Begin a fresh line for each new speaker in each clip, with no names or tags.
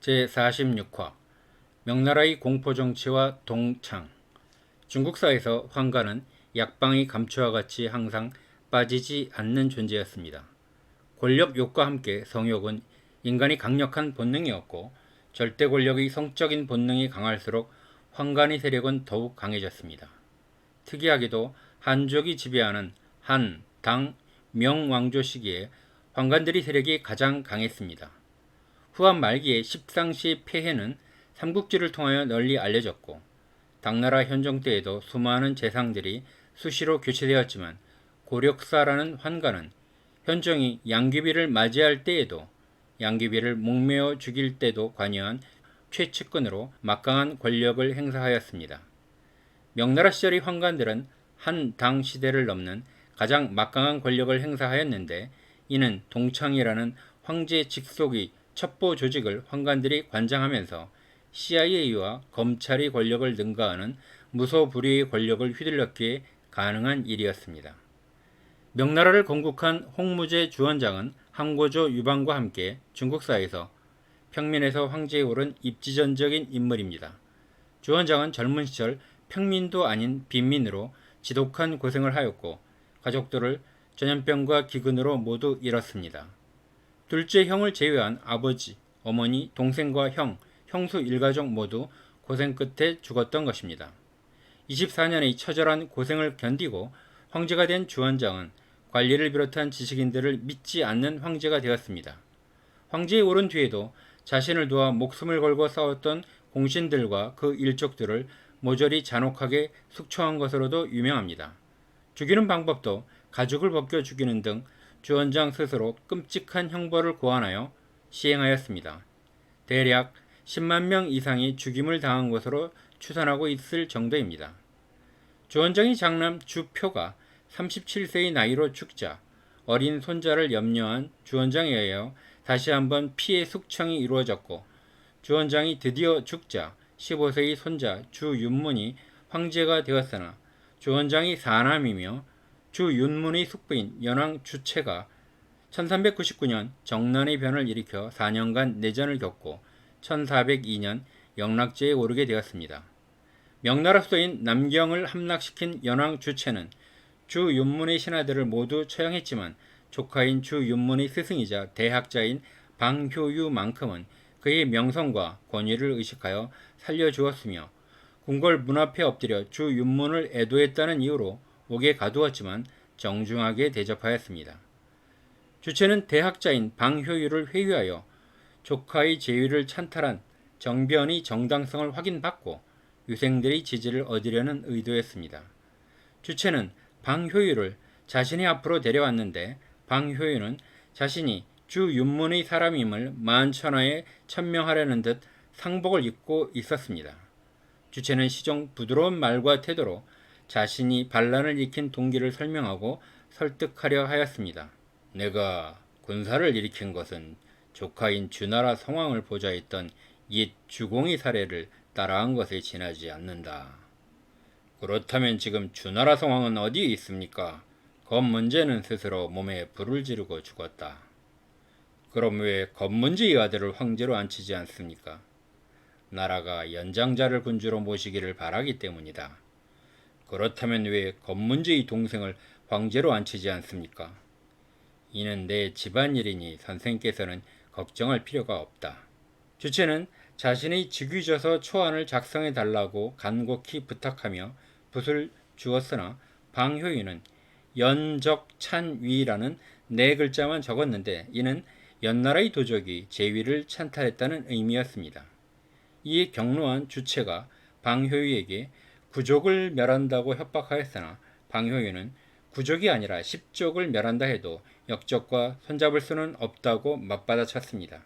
제46화 명나라의 공포정치와 동창 중국사에서 황가는 약방의 감초와 같이 항상 빠지지 않는 존재였습니다. 권력 욕과 함께 성욕은 인간이 강력한 본능이었고 절대 권력의 성적인 본능이 강할수록 황간의 세력은 더욱 강해졌습니다. 특이하게도 한족이 지배하는 한, 당, 명왕조 시기에 황간들의 세력이 가장 강했습니다. 후한 말기에 십상시의 폐해는 삼국지를 통하여 널리 알려졌고 당나라 현종 때에도 수많은 재상들이 수시로 교체되었지만 고력사라는 환가는 현종이 양귀비를 맞이할 때에도 양귀비를 목매어 죽일 때도 관여한 최측근으로 막강한 권력을 행사하였습니다. 명나라 시절의 황관들은 한 당 시대를 넘는 가장 막강한 권력을 행사하였는데 이는 동창이라는 황제 직속의 첩보 조직을 황관들이 관장하면서 CIA와 검찰의 권력을 능가하는 무소불위의 권력을 휘둘렀기에 가능한 일이었습니다. 명나라를 건국한 홍무제 주원장은 항고조 유방과 함께 중국사에서 평민에서 황제에 오른 입지전적인 인물입니다. 주원장은 젊은 시절 평민도 아닌 빈민으로 지독한 고생을 하였고 가족들을 전염병과 기근으로 모두 잃었습니다. 둘째 형을 제외한 아버지, 어머니, 동생과 형, 형수 일가족 모두 고생 끝에 죽었던 것입니다. 24년의 처절한 고생을 견디고 황제가 된 주원장은 관리를 비롯한 지식인들을 믿지 않는 황제가 되었습니다. 황제에 오른 뒤에도 자신을 도와 목숨을 걸고 싸웠던 공신들과 그 일족들을 모조리 잔혹하게 숙청한 것으로도 유명합니다. 죽이는 방법도 가죽을 벗겨 죽이는 등 주원장 스스로 끔찍한 형벌을 고안하여 시행하였습니다. 대략 10만 명 이상이 죽임을 당한 것으로 추산하고 있을 정도입니다. 주원장의 장남 주표가 37세의 나이로 죽자 어린 손자를 염려한 주원장에 의하여 다시 한번 피해 숙청이 이루어졌고 주원장이 드디어 죽자 15세의 손자 주윤문이 황제가 되었으나 주원장이 사남이며 주 윤문의 숙부인 연왕 주체가 1399년 정난의 변을 일으켜 4년간 내전을 겪고 1402년 영락제에 오르게 되었습니다. 명나라 수도인 남경을 함락시킨 연왕 주체는 주 윤문의 신하들을 모두 처형했지만 조카인 주 윤문의 스승이자 대학자인 방효유만큼은 그의 명성과 권위를 의식하여 살려주었으며 궁궐 문 앞에 엎드려 주 윤문을 애도했다는 이유로 옥에 가두었지만 정중하게 대접하였습니다. 주체는 대학자인 방효유를 회유하여 조카의 제위를 찬탈한 정변의 정당성을 확인받고 유생들의 지지를 얻으려는 의도였습니다. 주체는 방효유를 자신의 앞으로 데려왔는데 방효유는 자신이 주 윤문의 사람임을 만천하에 천명하려는 듯 상복을 입고 있었습니다. 주체는 시종 부드러운 말과 태도로 자신이 반란을 일으킨 동기를 설명하고 설득하려 하였습니다. 내가 군사를 일으킨 것은 조카인 주나라 성왕을 보좌했던 옛 주공의 사례를 따라한 것에 지나지 않는다. 그렇다면 지금 주나라 성왕은 어디에 있습니까? 검문제는 스스로 몸에 불을 지르고 죽었다. 그럼 왜 검문제의 아들을 황제로 앉히지 않습니까? 나라가 연장자를 군주로 모시기를 바라기 때문이다. 그렇다면 왜 검문제의 동생을 황제로 앉히지 않습니까? 이는 내 집안일이니 선생께서는 걱정할 필요가 없다. 주체는 자신의 직위져서 초안을 작성해 달라고 간곡히 부탁하며 붓을 주었으나 방효인은 연적찬위라는 네 글자만 적었는데 이는 연나라의 도적이 제위를 찬탈했다는 의미였습니다. 이에 경로한 주체가 방효유에게 구족을 멸한다고 협박하였으나 방효유는 구족이 아니라 십족을 멸한다 해도 역적과 손잡을 수는 없다고 맞받아쳤습니다.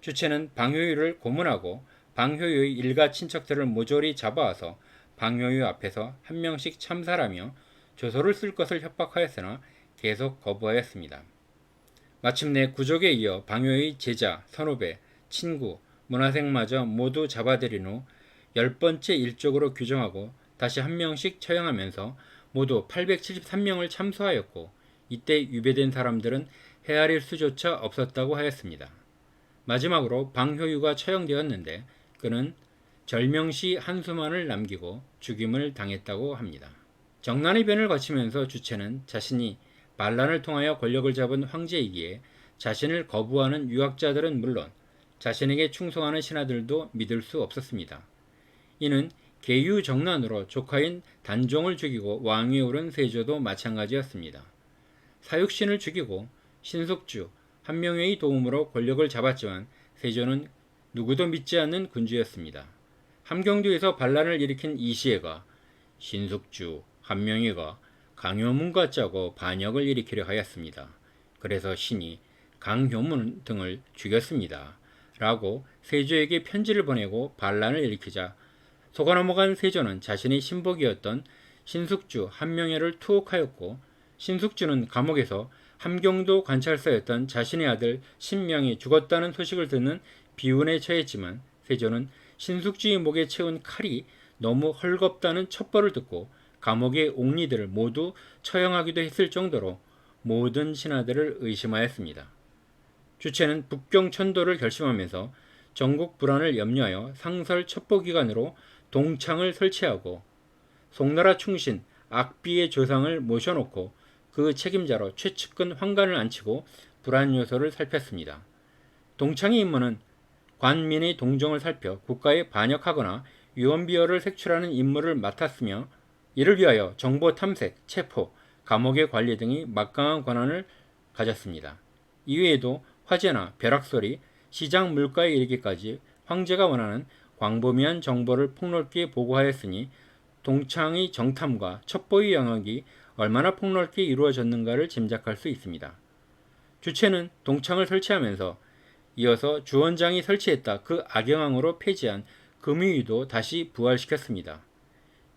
주체는 방효유를 고문하고 방효유의 일가 친척들을 모조리 잡아와서 방효유 앞에서 한 명씩 참살하며 조서를 쓸 것을 협박하였으나 계속 거부하였습니다. 마침내 구족에 이어 방효의 제자, 선후배, 친구, 문화생마저 모두 잡아들인 후 열 번째 일족으로 규정하고 다시 한 명씩 처형하면서 모두 873명을 참수하였고 이때 유배된 사람들은 헤아릴 수조차 없었다고 하였습니다. 마지막으로 방효유가 처형되었는데 그는 절명시 한수만을 남기고 죽임을 당했다고 합니다. 정난의 변을 거치면서 주체는 자신이 반란을 통하여 권력을 잡은 황제이기에 자신을 거부하는 유학자들은 물론 자신에게 충성하는 신하들도 믿을 수 없었습니다. 이는 계유정난으로 조카인 단종을 죽이고 왕위에 오른 세조도 마찬가지였습니다. 사육신을 죽이고 신숙주, 한명회의 도움으로 권력을 잡았지만 세조는 누구도 믿지 않는 군주였습니다. 함경도에서 반란을 일으킨 이시애가 신숙주, 한명회가 강효문과 짜고 반역을 일으키려 하였습니다. 그래서 신이 강효문 등을 죽였습니다. 라고 세조에게 편지를 보내고 반란을 일으키자 속아 넘어간 세조는 자신의 신복이었던 신숙주 한명회를 투옥하였고 신숙주는 감옥에서 함경도 관찰사였던 자신의 아들 신명이 죽었다는 소식을 듣는 비운에 처했지만 세조는 신숙주의 목에 채운 칼이 너무 헐겁다는 첩보를 듣고 감옥의 옥리들을 모두 처형하기도 했을 정도로 모든 신하들을 의심하였습니다. 주체는 북경 천도를 결심하면서 전국 불안을 염려하여 상설 첩보기관으로 동창을 설치하고 송나라 충신 악비의 조상을 모셔놓고 그 책임자로 최측근 황관을 앉히고 불안 요소를 살폈습니다. 동창의 임무는 관민의 동정을 살펴 국가에 반역하거나 유언비어를 색출하는 임무를 맡았으며 이를 위하여 정보 탐색, 체포, 감옥의 관리 등이 막강한 권한을 가졌습니다. 이외에도 화재나 벼락소리, 시장 물가에 이르기까지 황제가 원하는 광범위한 정보를 폭넓게 보고하였으니 동창의 정탐과 첩보의 영역이 얼마나 폭넓게 이루어졌는가를 짐작할 수 있습니다. 주체는 동창을 설치하면서 이어서 주원장이 설치했다 그 악영향으로 폐지한 금유위도 다시 부활시켰습니다.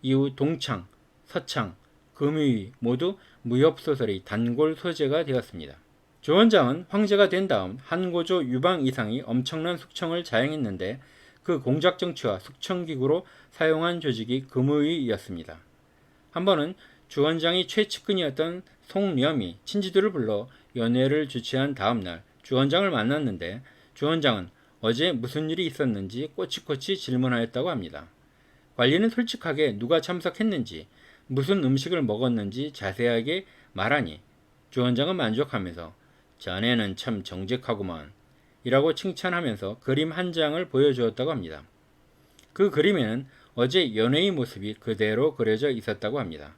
이후 동창, 서창, 금유위 모두 무협소설의 단골 소재가 되었습니다. 조원장은 황제가 된 다음 한고조 유방 이상이 엄청난 숙청을 자행했는데 그 공작 정치와 숙청 기구로 사용한 조직이 금의이었습니다. 한 번은 주원장이 최측근이었던 송렴이 친지들을 불러 연회를 주최한 다음 날 주원장을 만났는데 주원장은 어제 무슨 일이 있었는지 꼬치꼬치 질문하였다고 합니다. 관리는 솔직하게 누가 참석했는지 무슨 음식을 먹었는지 자세하게 말하니 주원장은 만족하면서 자네는 참 정직하구만 이라고 칭찬하면서 그림 한 장을 보여주었다고 합니다. 그 그림에는 어제 연회의 모습이 그대로 그려져 있었다고 합니다.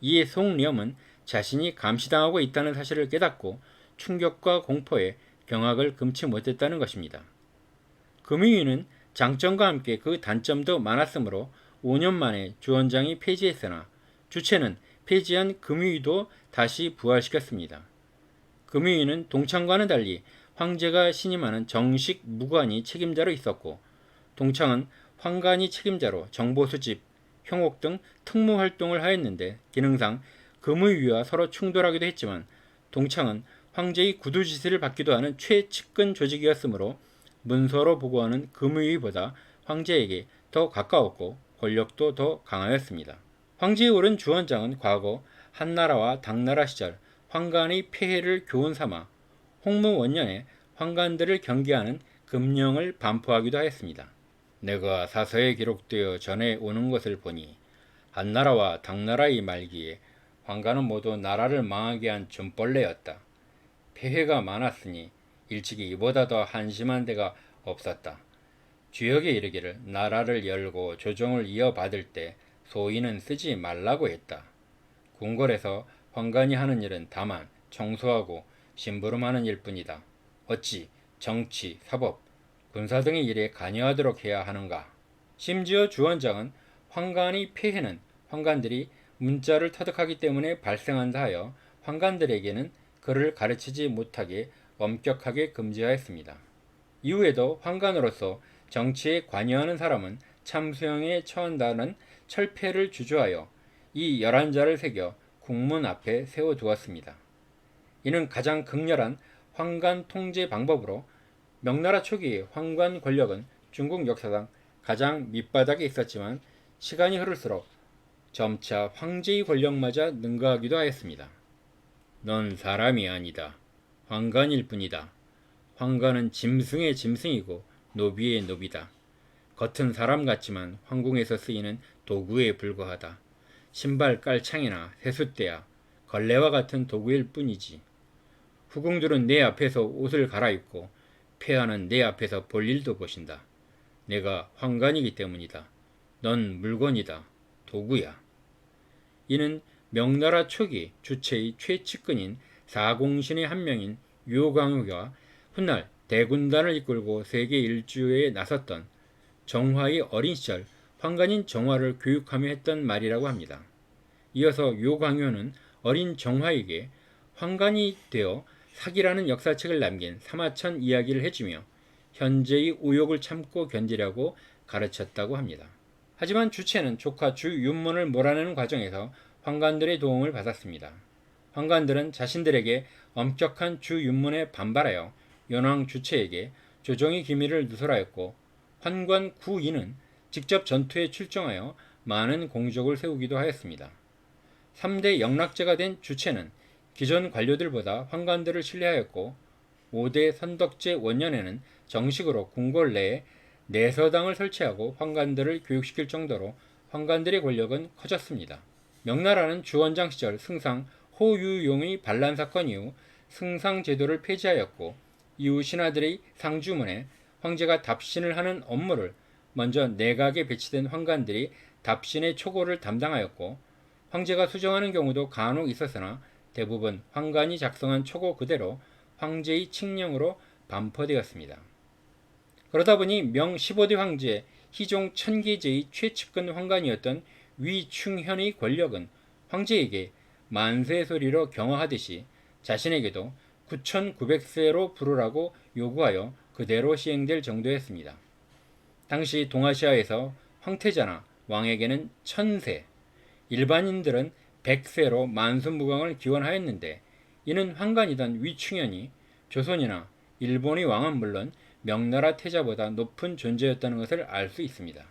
이에 송렴은 자신이 감시당하고 있다는 사실을 깨닫고 충격과 공포에 경악을 금치 못했다는 것입니다. 금융위는 장점과 함께 그 단점도 많았으므로 5년 만에 주원장이 폐지했으나 주체는 폐지한 금융위도 다시 부활시켰습니다. 금융위는 동창과는 달리 황제가 신임하는 정식 무관이 책임자로 있었고 동창은 황관이 책임자로 정보 수집, 형옥 등 특무 활동을 하였는데 기능상 금의위와 서로 충돌하기도 했지만 동창은 황제의 구두지시를 받기도 하는 최측근 조직이었으므로 문서로 보고하는 금의위보다 황제에게 더 가까웠고 권력도 더 강하였습니다. 황제에 오른 주원장은 과거 한나라와 당나라 시절 황간의 폐해를 교훈 삼아 홍무 원년에 황간들을 경계하는 금령을 반포하기도 하였습니다. 내가 사서에 기록되어 전해 오는 것을 보니 한나라와 당나라의 말기에 황간은 모두 나라를 망하게 한 존벌레였다. 폐해가 많았으니 일찍이 이보다 더 한심한 데가 없었다. 주역에 이르기를 나라를 열고 조정을 이어받을 때 소인은 쓰지 말라고 했다. 궁궐에서 황간이 하는 일은 다만 청소하고 심부름하는 일뿐이다. 어찌 정치, 사법, 군사 등의 일에 관여하도록 해야 하는가? 심지어 주원장은 황간의 폐해는 황간들이 문자를 터득하기 때문에 발생한다 하여 황간들에게는 그를 가르치지 못하게 엄격하게 금지하였습니다. 이후에도 황간으로서 정치에 관여하는 사람은 참수형에 처한다는 철폐를 주저하여 이 열한 자를 새겨 국문 앞에 세워두었습니다. 이는 가장 극렬한 황간 통제 방법으로 명나라 초기 황관 권력은 중국 역사상 가장 밑바닥에 있었지만 시간이 흐를수록 점차 황제의 권력마저 능가하기도 하였습니다. 넌 사람이 아니다. 황관일 뿐이다. 황가는 짐승의 짐승이고 노비의 노비다. 겉은 사람 같지만 황궁에서 쓰이는 도구에 불과하다. 신발 깔창이나 세숫대야 걸레와 같은 도구일 뿐이지. 후궁들은 내 앞에서 옷을 갈아입고 폐하는 내 앞에서 볼 일도 보신다. 내가 황관이기 때문이다. 넌 물건이다. 도구야. 이는 명나라 초기 주체의 최측근인 사공신의 한 명인 유광우가 훗날 대군단을 이끌고 세계 일주에 나섰던 정화의 어린 시절 황간인 정화를 교육하며 했던 말이라고 합니다. 이어서 요광효는 어린 정화에게 황간이 되어 사기라는 역사책을 남긴 사마천 이야기를 해주며 현재의 우욕을 참고 견디라고 가르쳤다고 합니다. 하지만 주체는 조카 주윤문을 몰아내는 과정에서 황관들의 도움을 받았습니다. 황관들은 자신들에게 엄격한 주윤문에 반발하여 연왕 주체에게 조정의 기밀을 누설하였고 환관 구인은 직접 전투에 출정하여 많은 공적을 세우기도 하였습니다. 3대 영락제가 된 주체는 기존 관료들보다 황관들을 신뢰하였고 5대 선덕제 원년에는 정식으로 궁궐 내에 내서당을 설치하고 황관들을 교육시킬 정도로 황관들의 권력은 커졌습니다. 명나라는 주원장 시절 승상 호유용의 반란 사건 이후 승상 제도를 폐지하였고 이후 신하들의 상주문에 황제가 답신을 하는 업무를 먼저 내각에 배치된 황관들이 답신의 초고를 담당하였고 황제가 수정하는 경우도 간혹 있었으나 대부분 황관이 작성한 초고 그대로 황제의 칙령으로 반포되었습니다. 그러다 보니 명 15대 황제 희종 천계제의 최측근 황관이었던 위충현의 권력은 황제에게 만세 소리로 경화하듯이 자신에게도 9,900세로 부르라고 요구하여 그대로 시행될 정도였습니다. 당시 동아시아에서 황태자나 왕에게는 천세, 일반인들은 백세로 만수무강을 기원하였는데 이는 황관이던 위충현이 조선이나 일본의 왕은 물론 명나라 태자보다 높은 존재였다는 것을 알 수 있습니다.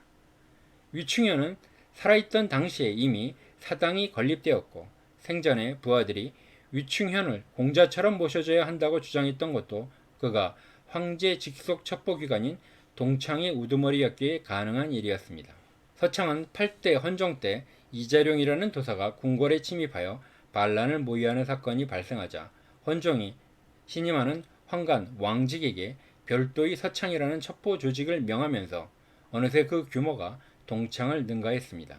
위충현은 살아있던 당시에 이미 사당이 건립되었고 생전에 부하들이 위충현을 공자처럼 모셔줘야 한다고 주장했던 것도 그가 황제 직속 첩보기관인 동창의 우두머리였기에 가능한 일이었습니다. 서창은 8대 헌정 때 이자룡이라는 도사가 궁궐에 침입하여 반란을 모의하는 사건이 발생하자 헌정이 신임하는 황간 왕직에게 별도의 서창이라는 첩보 조직을 명하면서 어느새 그 규모가 동창을 능가했습니다.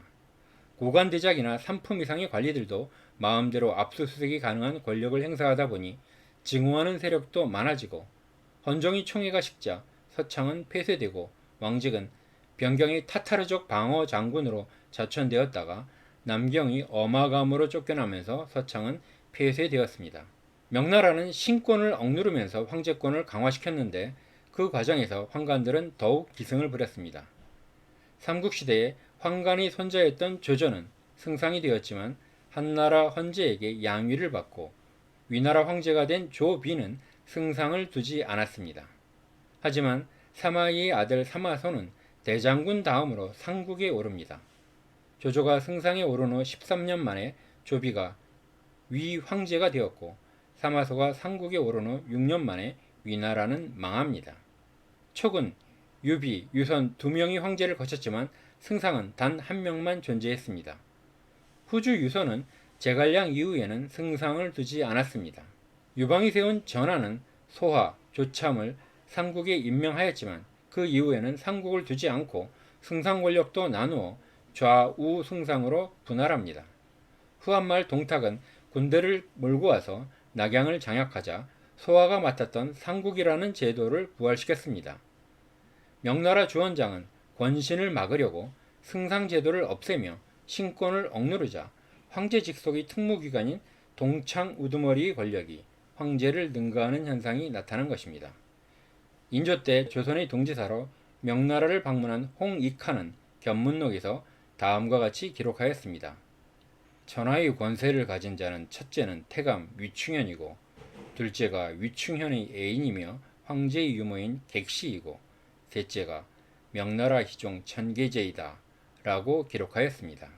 고관 대작이나 상품 이상의 관리들도 마음대로 압수수색이 가능한 권력을 행사하다 보니 증오하는 세력도 많아지고 헌정이 총회가 식자 서창은 폐쇄되고 왕직은 변경이 타타르족 방어 장군으로 자천되었다가 남경이 어마감으로 쫓겨나면서 서창은 폐쇄되었습니다. 명나라는 신권을 억누르면서 황제권을 강화시켰는데 그 과정에서 황관들은 더욱 기승을 부렸습니다. 삼국시대에 황관이 손자였던 조조는 승상이 되었지만 한나라 헌제에게 양위를 받고 위나라 황제가 된 조비는 승상을 두지 않았습니다. 하지만 사마이의 아들 사마소는 대장군 다음으로 상국에 오릅니다. 조조가 승상에 오른 후 13년 만에 조비가 위 황제가 되었고 사마소가 상국에 오른 후 6년 만에 위나라는 망합니다. 촉은 유비, 유선 두 명의 황제를 거쳤지만 승상은 단 한 명만 존재했습니다. 후주 유선은 제갈량 이후에는 승상을 두지 않았습니다. 유방이 세운 전하는 소하, 조참을 상국에 임명하였지만 그 이후에는 상국을 두지 않고 승상 권력도 나누어 좌우 승상으로 분할합니다. 후한말 동탁은 군대를 몰고 와서 낙양을 장악하자 소화가 맡았던 상국이라는 제도를 부활시켰습니다. 명나라 주원장은 권신을 막으려고 승상 제도를 없애며 신권을 억누르자 황제 직속의 특무기관인 동창 우두머리의 권력이 황제를 능가하는 현상이 나타난 것입니다. 인조 때 조선의 동지사로 명나라를 방문한 홍익하는 견문록에서 다음과 같이 기록하였습니다. 천하의 권세를 가진 자는 첫째는 태감 위충현이고 둘째가 위충현의 애인이며 황제의 유모인 객시이고 셋째가 명나라 희종 천계제이다 라고 기록하였습니다.